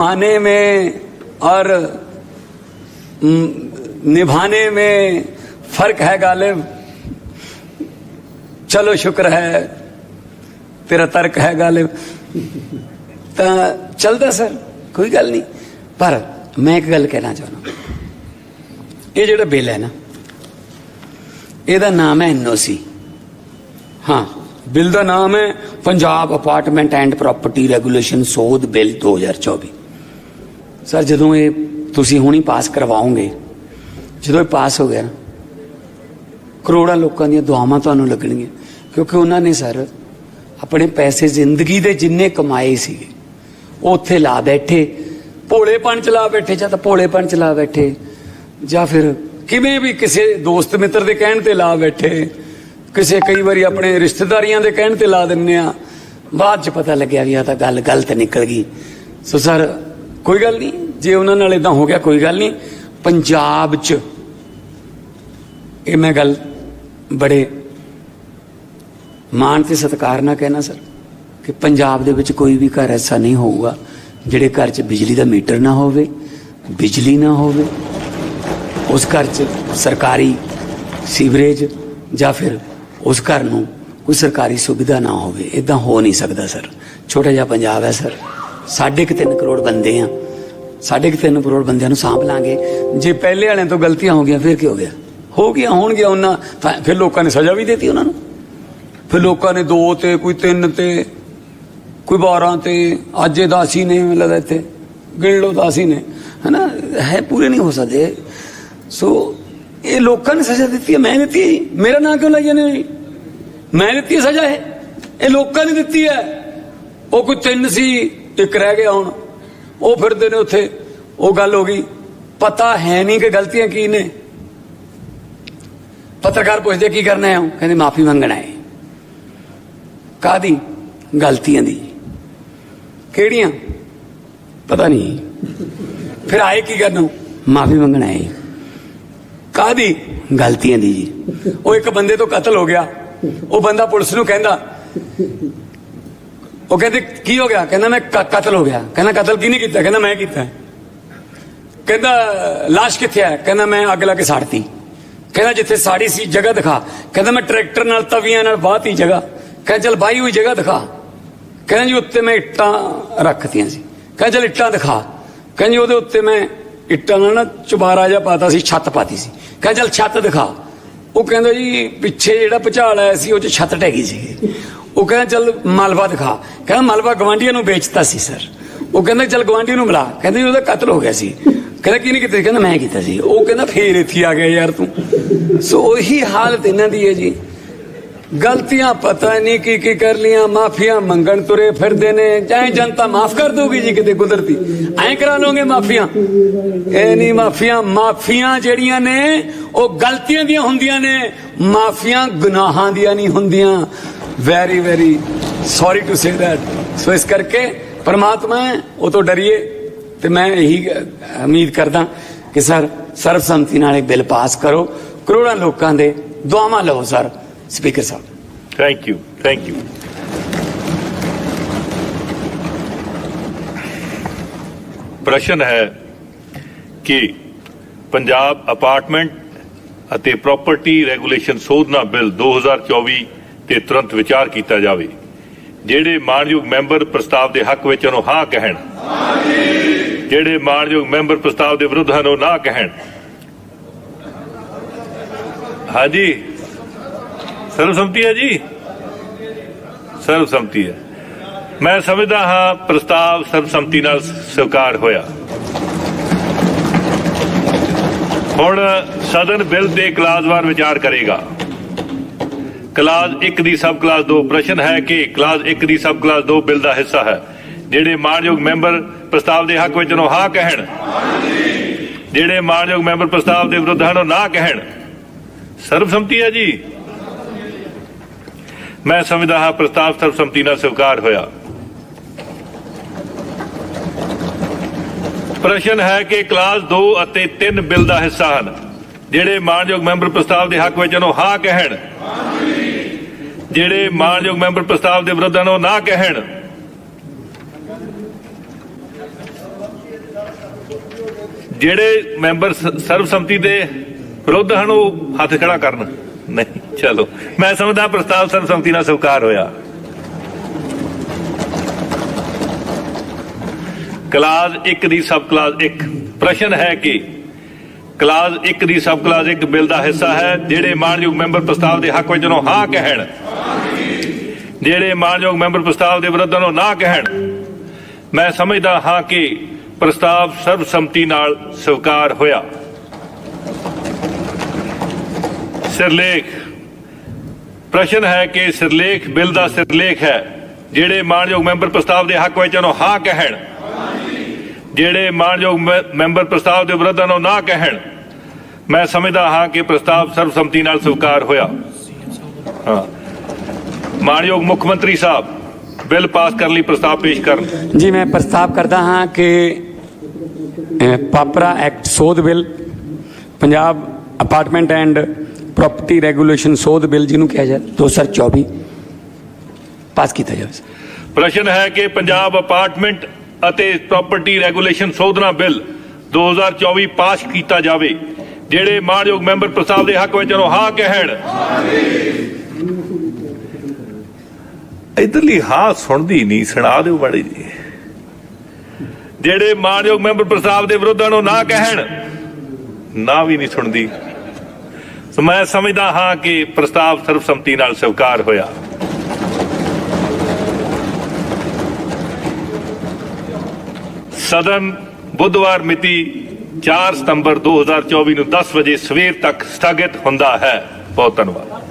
आने में और हम्म, निभाने में फर्क है गालिब चलो शुक्र है तेरा तर्क है गालिब ਤਾਂ ਚੱਲਦਾ ਸਰ ਕੋਈ ਗੱਲ ਨਹੀਂ ਪਰ ਮੈਂ ਇੱਕ ਗੱਲ ਕਹਿਣਾ ਚਾਹੁੰਦਾ ਇਹ ਜਿਹੜਾ ਬਿੱਲ ਹੈ ਨਾ ਇਹਦਾ ਨਾਮ ਹੈ ਐਨਓਸੀ ਹਾਂ ਬਿੱਲ ਦਾ ਨਾਮ ਹੈ Punjab apartment and property regulation ਸੋਧ ਬਿੱਲ 2024 ਸਰ ਜਦੋਂ ਇਹ ਤੁਸੀਂ ਹੁਣੀ ਪਾਸ ਕਰਵਾਓਗੇ ਜਦੋਂ ਇਹ ਪਾਸ ਹੋ ਗਿਆ ਨਾ, ਕਰੋੜਾਂ ਲੋਕਾਂ ਦੀਆਂ ਦੁਆਵਾਂ ਤੁਹਾਨੂੰ ਲੱਗਣਗੀਆਂ। ਕਿਉਂਕਿ ਉਹਨਾਂ ਨੇ ਸਰ ਆਪਣੇ ਪੈਸੇ ਜ਼ਿੰਦਗੀ ਦੇ ਜਿੰਨੇ ਕਮਾਏ ਸੀਗੇ ਉਹ ਉੱਥੇ ਲਾ ਬੈਠੇ ਭੋਲੇਪਣ ਚ ਲਾ ਬੈਠੇ ਜਾਂ ਤਾਂ ਭੋਲੇਪਣ ਚ ਲਾ ਬੈਠੇ ਜਾਂ ਫਿਰ ਕਿਵੇਂ ਵੀ ਕਿਸੇ ਦੋਸਤ ਮਿੱਤਰ ਦੇ ਕਹਿਣ ਤੇ ਲਾ ਬੈਠੇ ਕਿਸੇ ਕਈ ਵਾਰੀ ਆਪਣੇ ਰਿਸ਼ਤੇਦਾਰੀਆਂ ਦੇ ਕਹਿਣ ਤੇ ਲਾ ਦਿੰਨੇ ਆ ਬਾਅਦ ਚ ਪਤਾ ਲੱਗਿਆ ਵੀ ਆ ਤਾਂ ਗੱਲ ਗਲਤ ਨਿਕਲ ਗਈ। ਸੋ ਸਰ ਕੋਈ ਗੱਲ ਨਹੀਂ, ਜੇ ਉਹਨਾਂ ਨਾਲ ਇਦਾਂ ਹੋ ਗਿਆ, ਕੋਈ ਗੱਲ ਨਹੀਂ। ਪੰਜਾਬ ਚ ਇਹ ਮੈਂ ਗੱਲ ਬੜੇ ਮਾਣ ਤੇ ਸਤਿਕਾਰ ਨਾਲ ਕਹਿਣਾ, ਸਰ, ਕਿ ਪੰਜਾਬ ਦੇ ਵਿੱਚ ਕੋਈ ਵੀ ਘਰ ਐਸਾ ਨਹੀਂ ਹੋਊਗਾ ਜਿਹੜੇ ਘਰ 'ਚ ਬਿਜਲੀ ਦਾ ਮੀਟਰ ਨਾ ਹੋਵੇ, ਬਿਜਲੀ ਨਾ ਹੋਵੇ। ਉਸ ਘਰ 'ਚ ਸਰਕਾਰੀ ਸੀਵਰੇਜ ਜਾਂ ਫਿਰ ਉਸ ਘਰ ਨੂੰ ਕੋਈ ਸਰਕਾਰੀ ਸੁਵਿਧਾ ਨਾ ਹੋਵੇ। ਇਦਾਂ ਹੋ ਨਹੀਂ ਸਕਦਾ, ਸਰ। ਛੋਟਾ ਜਿਹਾ ਪੰਜਾਬ ਹੈ, ਸਰ। ਸਾਢੇ ਕੁ ਤਿੰਨ ਕਰੋੜ ਬੰਦੇ ਆ। ਸਾਢੇ ਕੁ ਤਿੰਨ ਕਰੋੜ ਬੰਦਿਆਂ ਨੂੰ ਸਾਂਭ ਲਾਂਗੇ। ਜੇ ਪਹਿਲੇ ਵਾਲਿਆਂ ਤੋਂ ਗਲਤੀਆਂ ਹੋ ਗਈਆਂ, ਫਿਰ ਕੀ ਹੋ ਗਿਆ? ਹੋ ਗਿਆ ਹੋਣਗੀਆਂ ਉਹਨਾਂ, ਤਾਂ ਫਿਰ ਲੋਕਾਂ ਨੇ ਸਜ਼ਾ ਵੀ ਦਿੱਤੀ ਉਹਨਾਂ ਨੂੰ। ਫਿਰ ਲੋਕਾਂ ਨੇ ਦੋ ਤੇ, ਕੋਈ ਤਿੰਨ ਤੇ, ਕੋਈ 12 ਤੇ, ਅੱਜ ਇਹ ਦਾਸੀ ਨੇ ਮੈਨੂੰ ਲੱਗਦਾ ਇੱਥੇ। ਗਿਣ ਲਓ ਦਾਸੀ ਨੇ, ਹਨਾ? ਹੈ, ਪੂਰੇ ਨਹੀਂ ਹੋ ਸਕਦੇ। ਸੋ ਇਹ ਲੋਕਾਂ ਨੇ ਸਜ਼ਾ ਦਿੱਤੀ ਹੈ, ਮੈਂ ਦਿੱਤੀ ਜੀ। ਮੇਰਾ ਨਾਂ ਕਿਉਂ ਲਈ ਜਾਂਦੇ ਜੀ? ਮੈਂ ਦਿੱਤੀ ਸਜ਼ਾ ਇਹ। ਇਹ ਲੋਕਾਂ ਨੇ ਦਿੱਤੀ ਹੈ। ਉਹ ਕੋਈ ਤਿੰਨ ਸੀ, ਇੱਕ ਰਹਿ ਗਿਆ ਹੁਣ। ਉਹ ਫਿਰਦੇ ਨੇ ਉੱਥੇ। ਉਹ ਗੱਲ ਹੋ ਗਈ, ਪਤਾ ਹੈ ਨਹੀਂ ਕਿ ਗਲਤੀਆਂ ਕੀ ਨੇ। ਪੱਤਰਕਾਰ ਪੁੱਛਦੇ, ਕੀ ਕਰਨਾ ਹੈ? ਕਹਿੰਦੇ, ਮਾਫੀ ਮੰਗਣਾ ਹੈ। ਕਾਦੀ ਗਲਤੀਆਂ ਦੀ। ਕਿਹੜੀਆਂ? ਪਤਾ ਨਹੀਂ। ਫਿਰ ਆਏ ਕੀ ਕਰਨ? ਮਾਫੀ ਮੰਗਣਾ ਹੈ। ਕਾਦੀ ਗਲਤੀਆਂ ਦੀ ਜੀ। ਉਹ ਇੱਕ ਬੰਦੇ ਤੋਂ ਕਤਲ ਹੋ ਗਿਆ। ਉਹ ਬੰਦਾ ਪੁਲਿਸ ਨੂੰ ਕਹਿੰਦਾ ਉਹ ਕਹਿੰਦੇ, ਕੀ ਹੋ ਗਿਆ? ਕਹਿੰਦਾ, ਮੈਂ ਕ- ਕਤਲ ਹੋ ਗਿਆ। ਕਹਿੰਦਾ, ਕਤਲ ਕਿਹਨੇ ਕੀਤਾ? ਕਹਿੰਦਾ, ਮੈਂ ਕੀਤਾ। ਕਹਿੰਦਾ লাশ ਕਿੱਥੇ ਹੈ? ਕਹਿੰਦਾ, ਮੈਂ ਅੱਗ ਲਾ ਕੇ ਸਾੜਤੀ। ਕਹਿੰਦਾ, ਜਿੱਥੇ ਸਾੜੀ ਸੀ, ਜਗ੍ਹਾ ਦਿਖਾ। ਕਹਿੰਦਾ, ਮੈਂ ਟਰੈਕਟਰ ਨਾਲ, ਤਵੀਆਂ ਨਾਲ ਬਾਹਤੀ ਜਗ੍ਹਾ। ਕਹਿੰਦਾ, ਚਲ ਬਾਈ ਹੋਈ ਜਗ੍ਹਾ ਦਿਖਾ। ਕਹਿੰਦਾ, ਜੀ, ਉੱਤੇ ਮੈਂ ਇੱਟਾਂ ਰੱਖਤੀਆਂ ਸੀ। ਕਹਿੰਦਾ, ਚਲ ਇੱਟਾਂ ਦਿਖਾ। ਕਹਿੰਦਾ, ਜੀ, ਉਹਦੇ ਉੱਤੇ ਮੈਂ ਇੱਟਾਂ ਨਾਲ ਨਾ ਚੁਬਾਰਾ ਜਿਹਾ ਪਾਤਾ ਸੀ, ਛੱਤ ਪਾਤੀ ਸੀ। ਕਹਿੰਦਾ, ਚਲ ਛੱਤ ਦਿਖਾ। ਉਹ ਕਹਿੰਦਾ, ਜੀ, ਪਿੱਛੇ ਜਿਹੜਾ ਭੁਚਾਲ ਆਇਆ ਸੀ, ਉਹ ਚ ਛੱਤ ਟਹਿ ਗਈ ਸੀ। ਉਹ ਕਹਿੰਦਾ, ਚੱਲ ਮਲਬਾ ਦਿਖਾ। ਕਹਿੰਦਾ, ਮਲਬਾ ਗਵਾਂਢੀਆਂ ਨੂੰ ਵੇਚਤਾ ਸੀ, ਸਰ। ਉਹ ਕਹਿੰਦਾ, ਚੱਲ ਗਵਾਂਢੀ ਨੂੰ ਮਿਲਾ। ਕਹਿੰਦੇ ਉਹਦਾ ਕਤਲ ਹੋ ਗਿਆ ਸੀ। ਕਹਿੰਦਾ, ਕੀ ਨਹੀਂ ਕੀਤਾ ਕਹਿੰਦਾ, ਮੈਂ ਕੀਤਾ ਸੀ। ਉਹ ਕਹਿੰਦਾ, ਫੇਰ ਇੱਥੇ ਆ ਗਿਆ ਯਾਰ ਤੂੰ। ਸੋ ਉਹੀ ਹਾਲਤ ਇਹਨਾਂ ਦੀ ਹੈ ਜੀ। ਗਲਤੀਆਂ ਪਤਾ ਨਹੀਂ ਕੀ ਕੀ ਕਰ ਲੀਆਂ ਮਾਫੀਆਂ ਮੰਗਣ ਤੁਰੇ ਫਿਰਦੇ ਨੇ। ਚਾਹੇ ਜਨਤਾ ਮਾਫ ਕਰ ਦੋਗੀ ਜੀ ਕਿਤੇ ਕੁਦਰਤੀ। ਐਂ ਕਰਾ ਲੋਗੇ ਮਾਫੀਆਂ। ਇਹ ਨਹੀਂ ਮਾਫੀਆਂ ਮਾਫੀਆਂ ਜਿਹੜੀਆਂ ਨੇ, ਉਹ ਗਲਤੀਆਂ ਦੀਆਂ ਹੁੰਦੀਆਂ ਨੇ। ਮਾਫੀਆਂ ਗੁਨਾਹਾਂ ਦੀਆਂ ਨਹੀਂ ਹੁੰਦੀਆਂ। Very very sorry to say that so ਇਸ ਕਰਕੇ ਪਰਮਾਤਮਾ ਹੈ, ਉਹ ਤੋਂ ਡਰੀਏ। ਤੇ ਮੈਂ ਇਹੀ ਉਮੀਦ ਕਰਦਾ ਕਿ ਸਰ ਸਰਬਸੰਮਤੀ ਨਾਲ ਇਹ ਬਿੱਲ ਪਾਸ ਕਰੋ। ਕਰੋੜਾਂ ਲੋਕਾਂ ਦੇ ਦੁਆਵਾਂ ਲਓ sir speaker Sahib. Thank you thank you ਪ੍ਰਸ਼ਨ ਹੈ ਕਿ ਪੰਜਾਬ ਅਪਾਰਟਮੈਂਟ ਅਤੇ ਪ੍ਰਾਪਰਟੀ ਰੈਗੂਲੇਸ਼ਨ ਸੋਧਨਾ ਬਿੱਲ 2024 ਤੇ ਤੁਰੰਤ ਵਿਚਾਰ ਕੀਤਾ ਜਾਵੇ। ਜਿਹੜੇ ਮਾਨਯੋਗ ਮੈਂਬਰ ਪ੍ਰਸਤਾਵ ਦੇ ਹੱਕ ਵਿੱਚ ਉਹਨੂੰ ਹਾਂ ਕਹਿਣ। ਜਿਹੜੇ ਮਾਨਯੋਗ ਮੈਂਬਰ ਪ੍ਰਸਤਾਵ ਦੇ ਵਿਰੁੱਧ ਹਨ, ਉਹ ਨਾ ਕਹਿਣ। ਹਾਂਜੀ। ਸਰਵਸੰਮਤੀ ਹੈ ਜੀ? ਸਰਵਸੰਮਤੀ ਹੈ। ਮੈਂ ਸਮਝਦਾ ਹਾਂ ਪ੍ਰਸਤਾਵ ਸਰਬਸੰਮਤੀ ਨਾਲ ਸਵੀਕਾਰ ਹੋਇਆ। ਹੁਣ ਸਦਨ ਬਿੱਲ ਦੇ ਕਲਾਜ਼ਵਾਰ ਵਿਚਾਰ ਕਰੇਗਾ। ਕਲਾਸ 1 ਦੀ ਸਬ ਕਲਾਸ 2 ਪ੍ਰਸ਼ਨ ਹੈ ਕਿ ਕਲਾਸ 1 ਦੀ ਸਬ ਕਲਾਸ 2 ਬਿੱਲ ਦਾ ਹਿੱਸਾ ਹੈ। ਜਿਹੜੇ ਮਾਨਯੋਗ ਮੈਂਬਰ ਪ੍ਰਸਤਾਵ ਦੇ ਹੱਕ ਵਿੱਚ ਨੂੰ ਹਾਂ ਕਹਿਣ, ਜਿਹੜੇ ਮਾਨਯੋਗ ਮੈਂਬਰ ਪ੍ਰਸਤਾਵ ਦੇ ਵਿਰੁੱਧ ਹਨ ਉਹ ਨਾ ਕਹਿਣ। ਸਰਬਸੰਮਤੀ ਹੈ ਜੀ। ਮੈਂ ਸਮਝਦਾ ਹਾਂ ਪ੍ਰਸਤਾਵ ਸਰਬਸੰਮਤੀ ਨਾਲ ਸਵੀਕਾਰ ਹੋਇਆ। ਪ੍ਰਸ਼ਨ ਹੈ ਕਿ ਕਲਾਸ 2 ਅਤੇ 3 ਬਿੱਲ ਦਾ ਹਿੱਸਾ ਹਨ। ਜਿਹੜੇ ਮਾਨਯੋਗ ਮੈਂਬਰ ਪ੍ਰਸਤਾਵ ਦੇ ਹੱਕ ਵਿੱਚ ਨੂੰ ਹਾਂ ਕਹਿਣ ਜਿਹੜੇ ਮਾਨਯੋਗ ਮੈਂਬਰ ਪ੍ਰਸਤਾਵ ਦੇ ਵਿਰੁੱਧ ਹਨ, ਉਹ ਨਾ ਕਹਿਣ। ਜਿਹੜੇ ਮੈਂਬਰ ਸਰਬਸੰਮਤੀ ਦੇ ਵਿਰੁੱਧ ਹਨ, ਉਹ ਹੱਥ ਖੜਾ ਕਰਨ। ਨਹੀਂ, ਚਲੋ। ਮੈਂ ਸਮਝਦਾ ਪ੍ਰਸਤਾਵ ਸਰਬਸੰਮਤੀ ਨਾਲ ਸਵੀਕਾਰ ਹੋਇਆ। ਕਲਾਸ 1 ਦੀ ਸਬ ਕਲਾਸ 1 ਪ੍ਰਸ਼ਨ ਹੈ ਕਿ ਕਲਾਸ 1 ਦੀ ਸਬ ਕਲਾਸ 1 ਬਿੱਲ ਦਾ ਹਿੱਸਾ ਹੈ, ਜਿਹੜੇ ਮਾਨਯੋਗ ਮੈਂਬਰ ਪ੍ਰਸਤਾਵ ਦੇ ਹੱਕ ਵਿੱਚ ਨੂੰ ਹਾਂ ਕਹਿਣ। ਜਿਹੜੇ ਮਾਨਯੋਗ ਮੈਂਬਰ ਪ੍ਰਸਤਾਵ ਦੇ ਵਿਰੁੱਧ ਨੂੰ ਨਾ ਕਹਿਣ, ਮੈਂ ਸਮਝਦਾ ਹਾਂ ਕਿ ਪ੍ਰਸਤਾਵ ਸਰਬਸੰਮਤੀ ਨਾਲ ਸਵੀਕਾਰ ਹੋਇਆ। ਸਿਰਲੇਖ, ਪ੍ਰਸ਼ਨ ਹੈ ਕਿ ਸਿਰਲੇਖ ਬਿੱਲ ਦਾ ਸਿਰਲੇਖ ਹੈ, ਜਿਹੜੇ ਮਾਨਯੋਗ ਮੈਂਬਰ ਪ੍ਰਸਤਾਵ ਦੇ ਹੱਕ ਵਿੱਚ ਉਹਨੂੰ ਹਾਂ ਕਹਿਣ, ਜਿਹੜੇ ਮਾਨਯੋਗ ਮੈ- ਮੈਂਬਰ ਪ੍ਰਸਤਾਵ ਦੇ ਵਿਰੁੱਧ ਨੂੰ ਨਾ ਕਹਿਣ, ਮੈਂ ਸਮਝਦਾ ਹਾਂ ਕਿ ਪ੍ਰਸਤਾਵ ਸਰਬਸੰਮਤੀ ਨਾਲ ਸਵੀਕਾਰ ਹੋਇਆ। ਹਾਂ। ਮਾਨਯੋਗ ਮੁੱਖ ਮੰਤਰੀ ਸਾਹਿਬ ਬਿੱਲ ਪਾਸ ਕਰਨ ਲਈ ਪ੍ਰਸਤਾਵ ਪੇਸ਼ ਕਰਨ। ਜੀ ਮੈਂ ਪ੍ਰਸਤਾਵ ਕਰਦਾ ਹਾਂ ਕਿ ਪਾਪਰਾ ਐਕਟ ਸੋਧ bill Punjab apartment and property regulation ਸੋਧ ਬਿੱਲ ਜਿਹਨੂੰ ਕਿਹਾ ਜਾਂਦਾ 2024 ਪਾਸ ਕੀਤਾ ਜਾਵੇ। ਪ੍ਰਸ਼ਨ ਹੈ ਕਿ ਪੰਜਾਬ ਅਪਾਰਟਮੈਂਟ ਅਤੇ ਪ੍ਰਾਪਰਟੀ ਰੈਗੂਲੇਸ਼ਨ ਸੋਧਨਾ ਬਿੱਲ 2024 ਪਾਸ ਕੀਤਾ ਜਾਵੇ ਜਿਹੜੇ ਮਾਨਯੋਗ ਮੈਂਬਰ ਪ੍ਰਸਤਾਵ ਦੇ ਹੱਕ ਵਿੱਚ ਨੂੰ ਹਾਂ ਕਹਿਣ ਇਧਰਲੀ ਹਾਂ ਸੁਣਦੀ ਨਹੀਂ ਸੁਣਾ ਦਿਓ ਬੜੀ ਜੀ ਜਿਹੜੇ ਮਾਨਯੋਗ ਮੈਂਬਰ ਪ੍ਰਸਤਾਵ ਦੇ ਵਿਰੁੱਧ ਨੂੰ ਨਾ ਕਹਿਣ ਨਾ ਵੀ ਨਹੀਂ ਸੁਣਦੀ। ਸੋ ਮੈਂ ਸਮਝਦਾ ਹਾਂ ਕਿ ਪ੍ਰਸਤਾਵ ਸਰਬਸੰਮਤੀ ਨਾਲ ਸਵੀਕਾਰ ਹੋਇਆ। ਸਦਨ ਬੁੱਧਵਾਰ ਮਿਤੀ 4 ਸਤੰਬਰ 2024 ਨੂੰ 10 ਵਜੇ ਸਵੇਰ ਤੱਕ ਸਥਗਿਤ ਹੁੰਦਾ ਹੈ। ਬਹੁਤ ਧੰਨਵਾਦ।